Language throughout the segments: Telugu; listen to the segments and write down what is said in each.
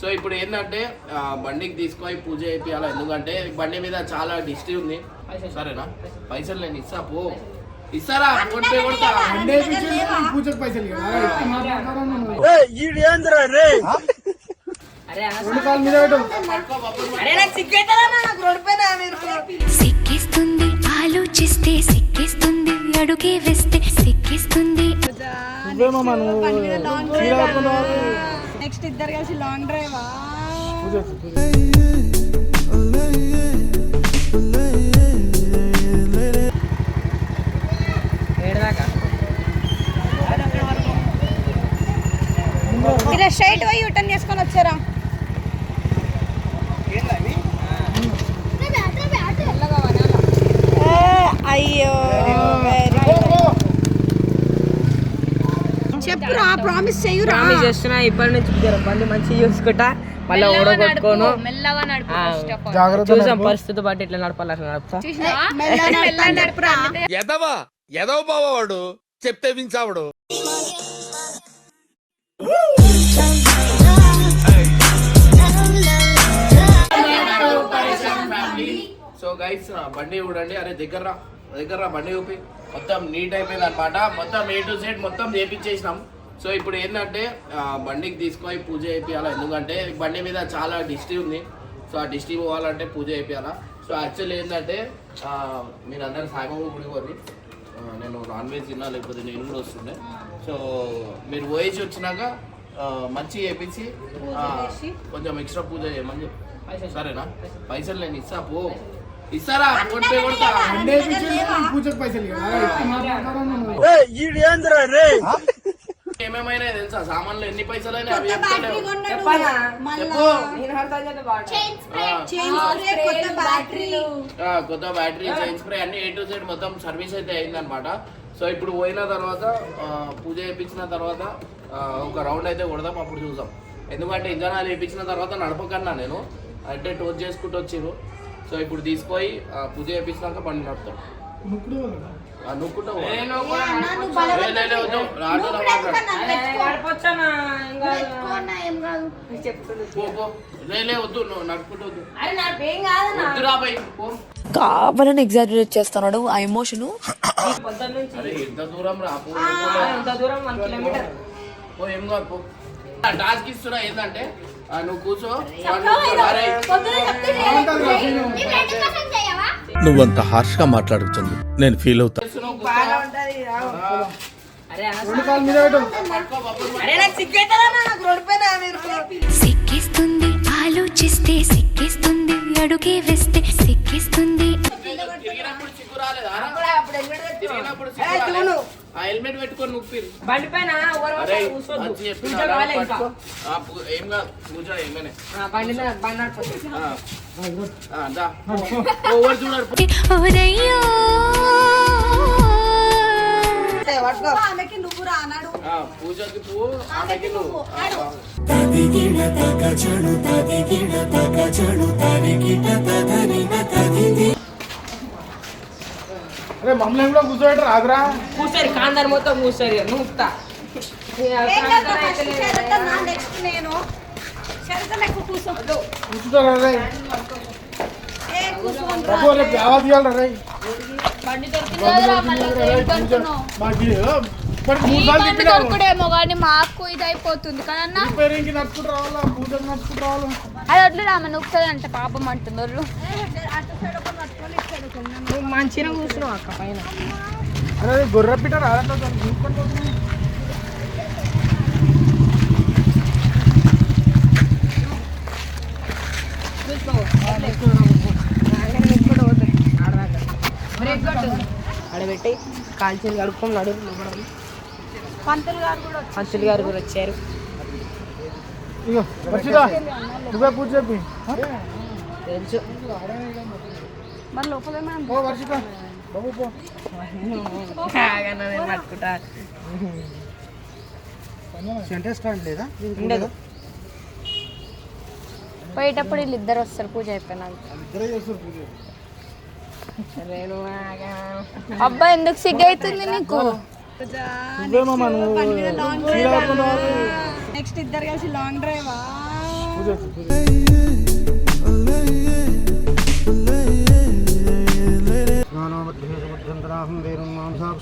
సో ఇప్పుడు ఏంటంటే బండికి తీసుకొని పూజ చేయాలి ఎందుకంటే బండి మీద చాలా డిస్ట్రీ ఉంది. సరేనా? పైసలు. నేను ఇస్తా పో. ఇస్తారా? కొడతా. పూజకు పైసలు సిక్కిస్తుంది ఆలోచిస్తే సిక్కిస్తుంది అడుగే వేస్తే సిక్కిస్తుంది నెక్స్ట్ ఇద్దరు కలిసి లాంగ్ డ్రైవా స్ట్రైట్ పోయి యూటర్న్ చేసుకొని వచ్చారా? చెప్పురా ప్రామిస్ చెయ్యురా ప్రామిస్ చేస్తున్నా ఇప్పటి నుంచి జర బండి మంచిగా చూసుకుంటా మళ్ళీ ఓడగొట్టుకోను. మెల్లగా నడుపు చూసాం పరిస్థితి బట్టి ఎట్లా నడపాలి అట్లా నడుపుతా. చూసినావా? మెల్లగా మెల్లగా నడుపురా. నడుపు. ఎదవా? ఎదవ బావవాడు? చెప్తే వించావుడు. సో గైస్ బండి చూడండి. అరే దగ్గర రా, దగ్గర బండి చూపి మొత్తం నీట్ అయిపోయింది అనమాట మొత్తం ఏ టు సైడ్ మొత్తం చేపించేసినాం సో ఇప్పుడు ఏంటంటే బండికి తీసుకొని పూజ చేయాలి ఎందుకంటే బండి మీద చాలా డిస్ట్రీ ఉంది. సో ఆ డిస్ట్రీ పోవాలంటే పూజ చేయాలా సో యాక్చువల్లీ ఏంటంటే ఆ, మీరందరూ సాయిబాబు గుడి పోయి నేను నాన్ వెజ్ తిన్నా లేకపోతే నేను కూడా వస్తుండే. సో మీరు పోయేసి వచ్చినాక మంచి చేపించి ఆ, కొంచెం ఎక్స్ట్రా పూజ చేయమని చెప్పు. సరేనా? పైసలు నేను ఇస్తా పో. ఇస్తారా? పూజకు పైసలు. ఏమేమైనా తెలుసా? సామాన్లు ఎన్ని పైసలు అయినా అవి కొత్త బ్యాటరీ చైన్ స్ప్రే అన్ని ఏ టు జెడ్ మొత్తం సర్వీస్ అయితే అయిందనమాట సో ఇప్పుడు పోయిన తర్వాత పూజ చేయించిన తర్వాత ఒక రౌండ్ అయితే కొడదాం అప్పుడు చూద్దాం. ఎందుకంటే ఇంజనాలు వేయించిన తర్వాత నడపకన్నా నేను. అంటే టోచ్ చేసుకుంటూ వచ్చిర్రు. సో ఇప్పుడు తీసుకొని ఆ, పూజ చేయించినాక బండి నడుపుతాం నువ్వు కూడా ఇవ్వలేదా? ఆ, నువ్వుకుంటూ పో. నువ్వు లే, బలవంతం లే, లే, వద్దు. ఆటోలో మాట్లాడు. అరే, నడపొచ్చానా? ఏం కాదు. పెట్టుకోనా ఏం కాదు చెప్తున్నా. పో పో లే లే వద్దు నువ్వు నడుపుకుంటూ వద్దు అరే నాకు ఏం కాదన్నా వద్దు రాబాయి పో కావాలని ఎగ్జాజరేట్ చేస్తున్నాడు ఆ ఎమోషను దూరం రా పో ఆ, ఎంత దూరం వన్ కిలోమీటర్ పో ఏం కాదు పో ఆ, టాస్క్ ఇస్తున్నా ఏంటంటే నువ్వు కూర్చో సీను. నువ్వంత హార్ష్గా మాట్లాడుతుంది నేను ఫీల్ అవుతా. మీరు సిక్కిస్తుంది ఆలోచిస్తే సిక్కిస్తుంది అడుగే వేస్తే సిక్కిస్తుంది హెల్మెట్ పెట్టుకొని నొప్పిరు బండి పైన కూర్చో ఏం కాదు పూజ ఏమనే. ఆ, బండి మీద బండి నడిపోతుంది ఆ. ఆ, దా. ఓవర్ చూడరు పో. ఓరయ్యో పట్టుకో ఆమెకి నువ్వు రానాడు ఆ, పూజకి పువ్వు ఆమెకి నువ్వు ఆ, ఆ. అరే మమ్మల్ని కూడా కూర్చోబెట్టి రాదురా కూర్చోరు కాందర్ మొత్తం కూర్చోరు నూపుతా ఏం కాదు ఫస్ట్ శరత నా నెక్స్ట్ నేను. శరత నాకు కూర్చో. కూర్చుంటారా రే. ఏ కూర్చోండి బాబు రేపు యావత్ ఇవ్వాలి రే. బండి దొరికింది కదరా, మళ్ళీ ఏం కొనుక్కున్నావు? మాకు ఇప్పటికి ఈ మూడు సార్లు బండి తిప్పినావు దొరకడేమో కానీ మాకు ఇది అయిపోతుంది కదన్నా రిపేరింగ్కి నడుచుకుంటూ రావాలా? పూజకు నడుచుకుంటూ రావాలా? అది వడ్లు రామ నొక్కుతుంది అంటే పాపం వాళ్ళు అటు సైడ్ ఒక పట్టుకొని ఇటు సైడ్ ఒక ఉన్నాను. నువ్వు మంచిగా కూర్చున్నావు అక్క పైన అరే గొర్రె పిట్ట రాదంటే. ఆడబెట్టి కాల్చీలు కడుక్కొని నడు. పంతులు గారు కూడా పంతులు గారు కూడా వచ్చారు. తెలుసు. మరి లోపల ఏమైనా ఓ వర్షిత బాబు పో. ఆగన్నా నేను పట్టుకుంటా. సెంటర్ స్టాండ్ లేదా? ఉండదు. పోయేటప్పుడు వస్తారు పూజ అయిపోయినాక. ఇద్దరే చేస్తారు పూజ. ఆగా. అబ్బా ఎందుకు సిగ్గు అవుతుంది నీకు? నెక్స్ట్ ఇద్దరు కలిసి లాంగ్ డ్రైవా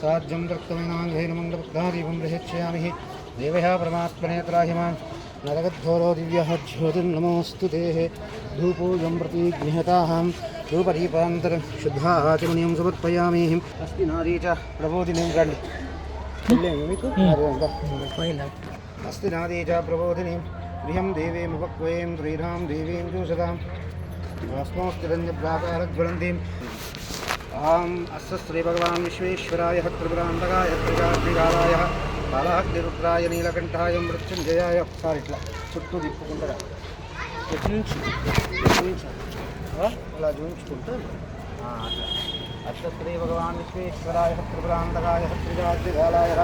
साध्यं रक्तमेनाङ्घैर्मङ्गलपद्मादीपं प्रयच्छयामि देवः परमात्मने त्राहिमान्। नरगद्धोरो दिव्यः ज्योतिर्नमोऽस्तु तेः। धूपोऽयं प्रति गृहताहं धूपदीपान्तरशुद्धाचमनीयं समर्पयामि। अस्ति नारी च प्रबोधिनीं हम्म। अस्ति नारी च प्रबोधिनीं। गृहं देवीमुपक्वयें श्रीरां देवीं चूषतां भस्मोऽस्तिरञ्जप्राकारज्वलन्तीं ఆం అస్స శ్రీ భగవాన్ విశ్వేశ్వరాయ త్రిపురాంతకాయ త్రికాత్మికారాయ బాలహక్తిరుద్రాయ నీలకంఠాయ మృత్యుంజయాయ ఒకసారి ఇట్లా చుట్టూ తిప్పుకుంటారా ఎట్నుంచి ఇలా చూపించుకుంటూ అస్స శ్రీ భగవాన్ విశ్వేశ్వరాయ త్రిపురాంతకాయ త్రికాత్మికారాయ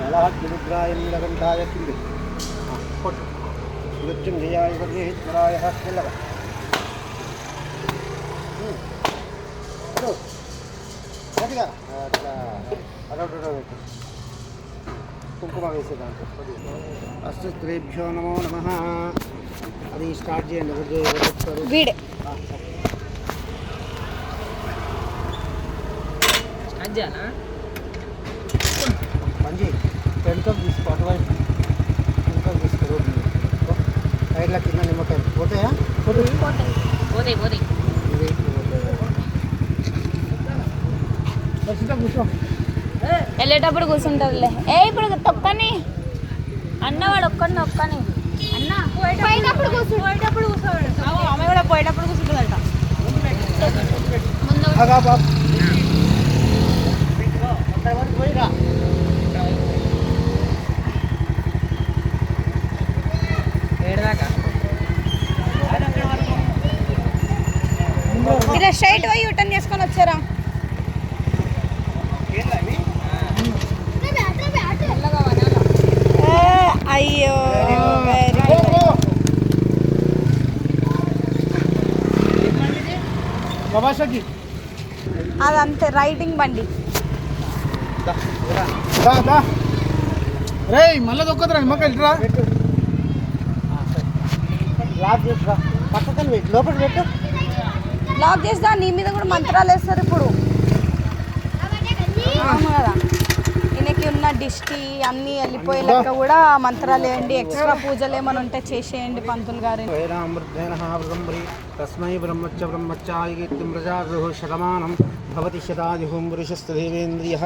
బాలహక్తిరుద్రాయ నీలకంఠాయ కింది కొట్టు మృత్యుంజయాయ విశ్వేశ్వరాయ కిల్లగా Look. గట్టిగా అట్లా పెట్టు కుంకుమ వేసేదాంట్లో ఫస్ట్ స్త్రీభ్యో నమో నమ. అది స్టార్ట్ చేయండి ఎవరు చెప్తారు. వీడే. సరే. అజ్జానా మంచి వెనుకకు తీసుకో అటువైపు. వెనుకకు తీసుకో. సైడ్ల కింద నిమ్మకాయలు. పోతాయా? పోతాయి పోతాయి. దర్శిత కూర్చో వెళ్ళేటప్పుడు కూర్చుంటారులే ఏ ఇప్పుడు తొక్కని. అన్నవాడు ఒక్కడిని ఒక్కని. అన్న పోయేటప్పుడు కూర్చో. పోయేటప్పుడు కూర్చోడు. ఆమె కూడా పోయేటప్పుడు కూర్చుంటుందట. ఇలా స్ట్రైట్ పోయి యూటర్న్ చేసుకొని వచ్చారా ఏ, అయ్యో వెరీ ప్రభాషకి అదంతే రైటింగ్ బండి. రేయ్ మళ్ళీ దొక్కదురా నిమ్మకాయలు రా. లాక్ చేసురా పెట్టు లోపల పెట్టు. లాక్ చేస్తా నీ మీద కూడా మంత్రాలు వేస్తారు ఇప్పుడు. అవును కదా. ఈయనకి ఉన్న దిష్టి అన్నీ వెళ్ళిపోయే లెక్క కూడా మంత్రాలు వేయండి ఎక్స్ట్రా పూజలు ఏమైనా ఉంటే చేసేయండి పంతులు వృదంబరి. తస్మై బ్రహ్మచ్చ బ్రహ్మచ్చాయిత్యం ప్రజాగృహ శతమానం. భవతి శతాదిహోం పురుషస్తదేవేంద్రియ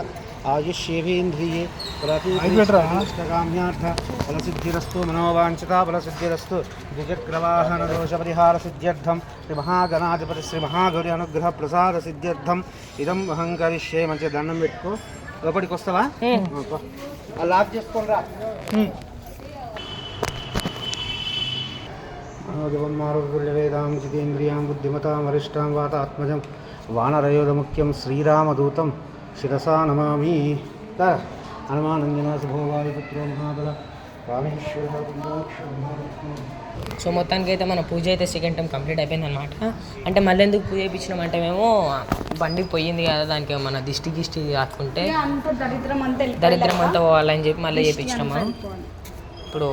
ఆయుష్యేవేంద్రియే. ప్రతిష్టకామ్యార్థ ఫలసిద్ధిరస్తు మనోవాంఛిత ఫలసిద్ధిరస్తు ద్విచక్రవాహన దోష పరిహార సిద్ధ్యర్థం శ్రీ మహాగణాధిపతి శ్రీ మహాగౌరి అనుగ్రహ ప్రసాద సిద్ధ్యర్థం ఇదం అహం కరిష్యే మంచి దండం పెట్టుకో. లోపలికి వస్తావా? లాక్ చేసుకోరా ఆదివన్మారుర్వేదాం జితేంద్రియాం బుద్ధిమతాం వరిష్టాం వాతాత్మజం వానరయోధముఖ్యం శ్రీరామదూతం శిరసా నమామి. హనుమానంజన శుభోవాయుపుత్రో మహాబల. రామేశ్వర సో మొత్తానికి అయితే మన పూజ అయితే సెకండ్ టైం కంప్లీట్ అయిపోయింది అనమాట అంటే మళ్ళీ ఎందుకు పూజ అంటే మేము బండి పోయింది కదా దానికి మన దిష్టి గిష్టి కాకుంటే దరిద్రం అంతా పోవాలని చెప్పి మళ్ళీ చేయించినాము ఇప్పుడు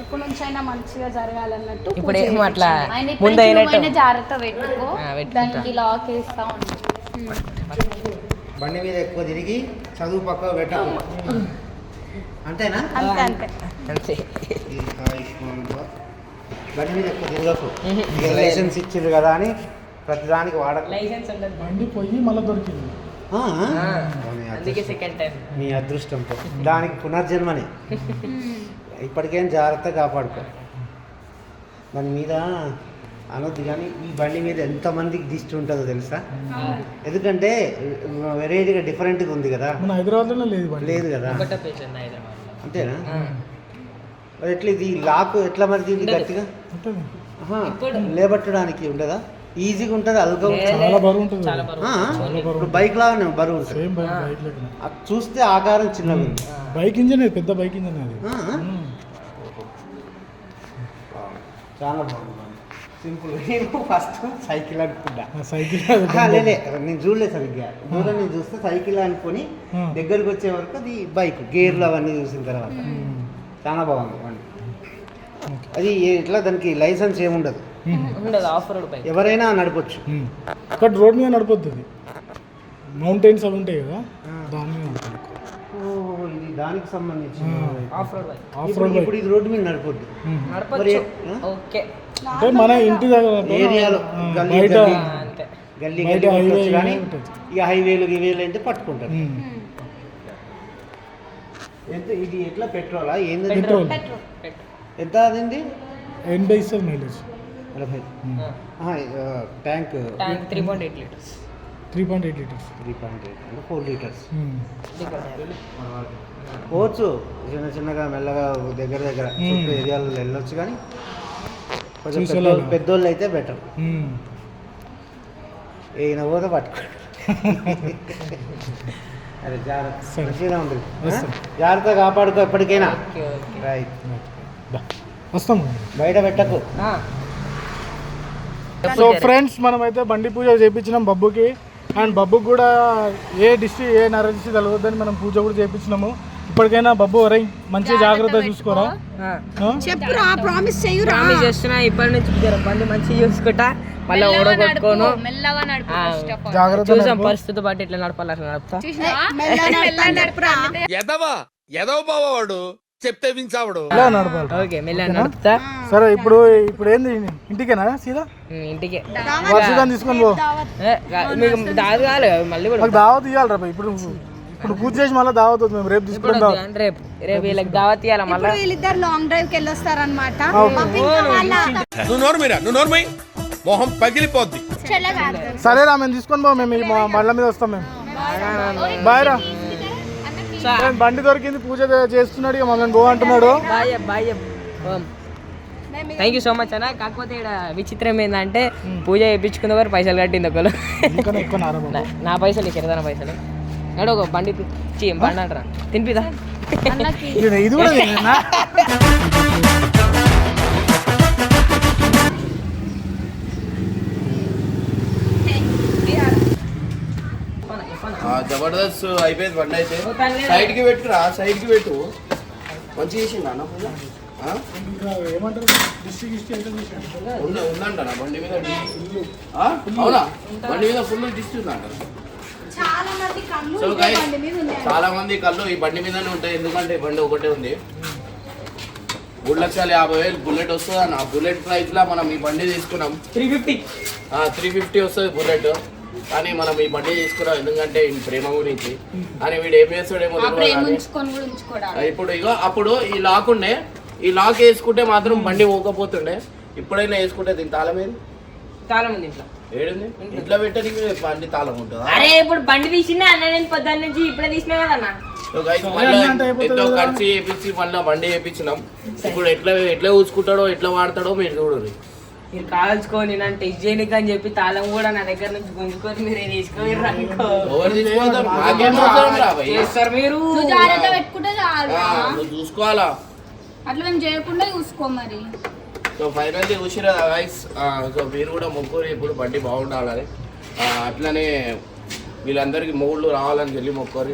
ఇప్పుడు నుంచి అయినా మంచిగా జరగాలన్నట్టు ఇప్పుడు ఏమో అట్లా ముందు అయినట్టు. అయినా జాగ్రత్త పెట్టుకో. దానికి లాక్ వేస్తా బండి మీద ఎక్కువ తిరిగి చదువు పక్క పెట్టకు అంతేనా? అంతే అంతే. అంతే. బండి మీద ఎక్కువ తిరగకు. ఇక లైసెన్స్ ఇచ్చిండ్రు కదా అని ప్రతిదానికి వాడకు. లైసెన్స్ ఉండదు. బండి పోయి మళ్ళీ దొరికింది. ఆ? ఆ, పోనీ, అందుకే అదృష్టం. దానికి పునర్జన్మనే. ఇప్పటికేం జాగ్రత్త కాపాడుకో. దాని మీద అనొద్దు కానీ ఈ బండి మీద ఎంతమందికి దిష్టి ఉంటుందో తెలుసా? ఎందుకంటే వెరైటీగా డిఫరెంట్గా ఉంది కదా. మన హైదరాబాద్లోనే లేదు బండి. లేదు కదా. అంతేనా? మరి ఎట్లా ఇది లాక్ ఎట్లా మరి దీనికి. గట్టిగా? లేబట్టడానికి ఉండదా? ఈజీగా ఉంటుంది అల్గా ఉంటుంది. చాలా బరువు ఉంటుంది. చాలా బరువు. ఆ, ఇప్పుడు బైక్ లాగానే బరువు సేమ్ బైక్ అది చూస్తే ఆకారం చిన్నగా ఉంది. బైక్ ఇంజన్ పెద్ద బైక్ ఇంజన్ అది. చాలా బాగుంది. సింపుల్ నేను ఫస్ట్ సైకిల్ అనుకున్నా. ఆ సైకిల్ లేలే నేను చూడలేదు సరిగ్గా. దూరం నేను చూస్తే సైకిల్ అనుకొని. దగ్గరికి వచ్చే వరకు అది బైక్ గేర్లు అవన్నీ చూసిన తర్వాత. చాలా బాగుంది బండి. అది ఎట్లా దానికి లైసెన్స్ ఏముండదు ఎవరైనా నడపొచ్చు. ఇక్కడ రోడ్ మీద నడిపోతుంది మౌంటైన్స్ అవి ఉంటాయి కదా దాని మీద ఇది దానికి సంబంధించిన ఆఫ్ రోడ్ ఇప్పుడు ఇది రోడ్డు మీద నడపొద్దు? ఓకే. అంటే మన ఇంటి దగ్గర ఏరియాలో గల్లీ బయట గల్లీ కానీ. ఇక హైవేలు గివేలు అంటే పట్టుకుంటారు. ఎంత ఇది ఎట్లా పెట్రోలా? ఏంది పెట్రోల్. ఎంత అదింది? ఎనభై ఇస్తుంది మైలేజ్. నలభై tank three point eight litres. Three point eight litres. Three point eight అంటే ఫోర్ లీటర్స్. పోవచ్చు. చిన్న చిన్నగా మెల్లగా దగ్గర దగ్గర ఏరియాలో వెళ్ళొచ్చు కానీ కొంచెం పెద్దోళ్ళు అయితే బెటర్. ఈయన పోతే పట్టుకోండి. అరే జాగ్రత్త. మంచిగా ఉంది. జాగ్రత్త కాపాడుకో ఎప్పటికైనా. రైట్. వస్తాం. బయట పెట్టకు. సో ఫ్రెండ్స్ మనమైతే బండి పూజ చేయించినాం బబ్బుకి. అండ్ బబ్బుకి కూడా ఏ దిష్టి ఏ నరదిష్టి తలవద్దని మనం పూజ కూడా చేయించినాము ఇప్పటికైనా బబ్బు ఒరై మంచి జాగ్రత్త చూసుకోరా? ఆ? చెప్పురా ప్రామిస్ చెయ్యురా ప్రామిస్ చేస్తున్నా ఇప్పటి నుంచి బండి మంచిగా చూసుకుంటా మళ్ళీ ఓడగొట్టుకోను. మెల్లగా నడుపు. జాగ్రత్త చూసాం. పరిస్థితి బట్టి ఎట్లా నడపాలి అట్లా నడుపుతా? మెల్లగా మెల్లగా నడుపురా. ఎదవా? ఎదవ బావాడు చెప్తే వించావుడు ఇలా నడపాలి. ఓకే మెల్ల నడుపుతా. సరే ఇప్పుడు ఇప్పుడు ఏంది? ఇంటికేనా సీదా? ఇంటికి. వర్షికాన్ని తీసుకొని పో. మీకు దాది కాలే మళ్ళీ దావత్ ఇవ్వాలి రా ఇప్పుడు ఇప్పుడు పూజ చేసి మళ్ళీ దావత్ మేము రేపు తీసుకుంటాం రేపు రేపు వీళ్ళకి దావత్ ఇవ్వాలి మళ్ళీ? వీళ్ళిద్దరు లాంగ్ డ్రైవ్కి వెళ్ళొస్తారనమాట నువ్వు నోరు మీరా? నువ్వు నోరు మై మొహం పగిలిపోద్ది. సరే రా మేము తీసుకొని పో మేము ఈ మా బండ్ల మీద వస్తాం మేము. బాయ్ రా. బండి దొరికింది పూజ చేస్తున్నాడు ఇక మమ్మల్ని గో అంటున్నాడు. Bye bye thank you so much అన్న. కాకపోతే ఇక్కడ విచిత్రం ఏంటంటే పూజ చేయించుకున్న వారు పైసలు కట్టింది బాబు. నా- నా పైసలు ఇచ్చారు పైసలు. నడు ఒక బండి బండి అంటారా తినిపిదా? ఇది కూడా జబర్దస్త్ అయిపోయింది బండి అయితే. సైడ్కి పెట్టురా సైడ్కి పెట్టు. మంచిగా చేసిండు అన్న పూజ? ఆ? ఇంకా ఏమంటారు? దిష్టి గిష్టి ఎంత చేశాడు? ఉంద ఉందంట నా బండి మీద? అవునా? బండి మీద ఫుల్ డిస్ట్ ఉందంట. చాలా మంది కళ్ళు సో గైస్. చాలా మంది కళ్ళు ఈ బండి మీదనే ఉంటాయి. ఎందుకంటే ఈ బండి ఒకటే ఉంది. మూడు లక్షల యాభై వేలు బుల్లెట్ వస్తుంది అన్న. బుల్లెట్ ప్రైస్ లా మనం ఈ బండి తీసుకున్నాం. Three fifty. త్రీ ఫిఫ్టీ వస్తుంది బుల్లెట్. కానీ మనం ఈ బండి తీసుకున్నాం ఎందుకంటే ఈ ప్రేమ గురించి. అని వీడు ఏం చేస్తాడేమో ఇప్పుడు ఇగో అప్పుడు ఈ లాక్ ఉండే. ఈ లాక్ వేసుకుంటే మాత్రం బండి పోకపోతుండే. ఇప్పుడైనా వేసుకుంటే దీని తాళం ఏది? చాలా మంది ఇంట్లో. ఏడుంది? ఇంట్లో పెట్టడానికి బండి తాళం ఉంటుందా? అరే ఇప్పుడు బండి తీసిండే అన్న నేను పొద్దున్న నుంచి ఇప్పుడే తీసినా కదన్నా. ఎంతో ఖర్చు చేపించి మళ్ళీ బండి చేపించినాం ఇప్పుడు ఎట్లా ఎట్లా చూసుకుంటాడో ఎట్లా వాడతాడో మీరు చూడండి. మీరు కాల్చుకొని నన్ను టెస్ట్ చేయడానికి అని చెప్పి తాళం కూడా నా దగ్గర నుంచి గుంజుకొని మీరు. చేస్తారు మీరు? జాగ్రత్త పెట్టుకుంటే చూసుకోవాలా? అట్లా మేము చేయకుండా చూసుకో మరి. సో ఫైనల్లీ చూసిరా గైస్ సో మీరు కూడా మొక్కురు ఇప్పుడు బండి బాగుండాలని. అట్లనే వీళ్ళందరికీ మూళ్ళు రావాలని వెళ్ళి మొక్కురు